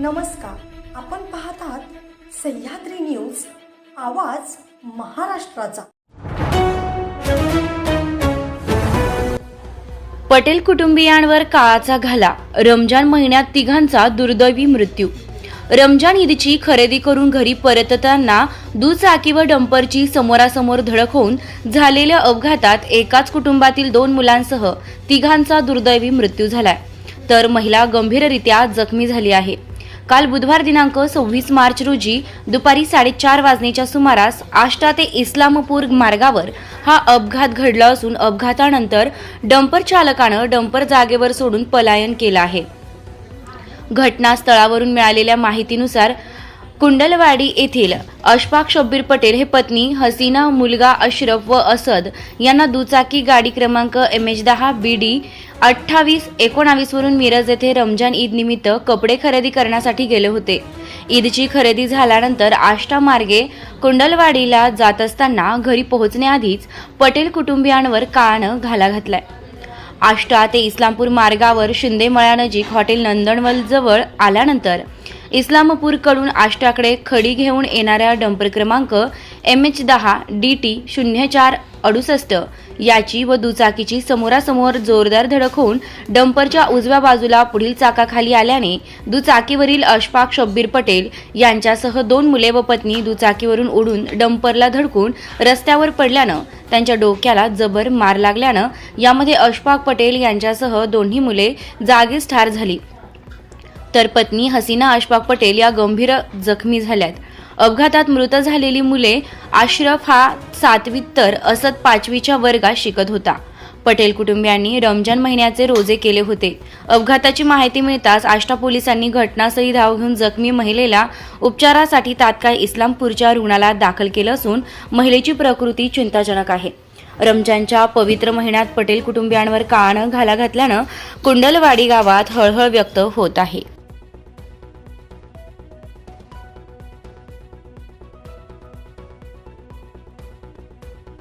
नमस्कार. आपण पाहत आहात सह्याद्री न्यूज आवाज महाराष्ट्राचा. पटेल कुटुंबियांवर काळाचा घाला. रमजान महिन्यात तिघांचा दुर्दैवी मृत्यू. रमजान ईदची खरेदी करून घरी परतताना दुचाकी व डंपरची समोरासमोर धडक होऊन झालेल्या अपघातात एकाच कुटुंबातील दोन मुलांसह तिघांचा दुर्दैवी मृत्यू झालाय. तर महिला गंभीररित्या जखमी झाली आहे. काल बुधवार दिनांक सव्वीस मार्च रोजी दुपारी साडेचार वाजण्याच्या सुमारास आष्टा ते इस्लामपूर मार्गावर हा अपघात घडला असून अपघातानंतर डंपर चालकानं डंपर जागेवर सोडून पलायन केलं आहे. घटनास्थळावरून मिळालेल्या माहितीनुसार कुंडलवाडी येथील अशफाक शब्बीर पटेल हे पत्नी हसीना मुलगा अशरफ व असद यांना दुचाकी गाडी क्रमांक एम एच दहा बी डी अठ्ठावीस एकोणावीसवरून मिरज येथे रमजान ईद निमित्त कपडे खरेदी करण्यासाठी गेले होते. ईदची खरेदी झाल्यानंतर आष्टा मार्गे कुंडलवाडीला जात असताना घरी पोहोचण्याआधीच पटेल कुटुंबियांवर काळानं घाला घातलाय. आष्टा ते इस्लामपूर मार्गावर शिंदेमळ्यानजीक हॉटेल नंदनवल जवळ आल्यानंतर इस्लामपूरकडून आष्टाकडे खडी घेऊन येणाऱ्या डंपर क्रमांक एम एच दहा डी टी शून्य चार अडुसष्ट याची व दुचाकीची समोरासमोर जोरदार धडक होऊन डंपरच्या उजव्या बाजूला पुढील चाकाखाली आल्याने दुचाकीवरील अशफाक शब्बीर पटेल यांच्यासह दोन मुले व पत्नी दुचाकीवरून उडून डंपरला धडकून रस्त्यावर पडल्यानं त्यांच्या डोक्याला जबर मार लागल्यानं यामध्ये अशफाक पटेल यांच्यासह दोन्ही मुले जागीच ठार झाली. तर पत्नी हसीना अशफाक पटेल या गंभीर जखमी झाल्यात. अपघातात मृत झालेली मुले आश्रफ हा सातवीत तर असत पाचवीच्या वर्गात शिकत होता. पटेल कुटुंबियांनी रमजान महिन्याचे रोजे केले होते. अपघाताची माहिती मिळताच आष्टा पोलिसांनी घटनास्थळी धाव घेऊन जखमी महिलेला उपचारासाठी तात्काळ इस्लामपूरच्या रुग्णालयात दाखल केलं असून महिलेची प्रकृती चिंताजनक आहे. रमजानच्या पवित्र महिन्यात पटेल कुटुंबियांवर काळानं घाला घातल्यानं कुंडलवाडी गावात हळहळ व्यक्त होत आहे.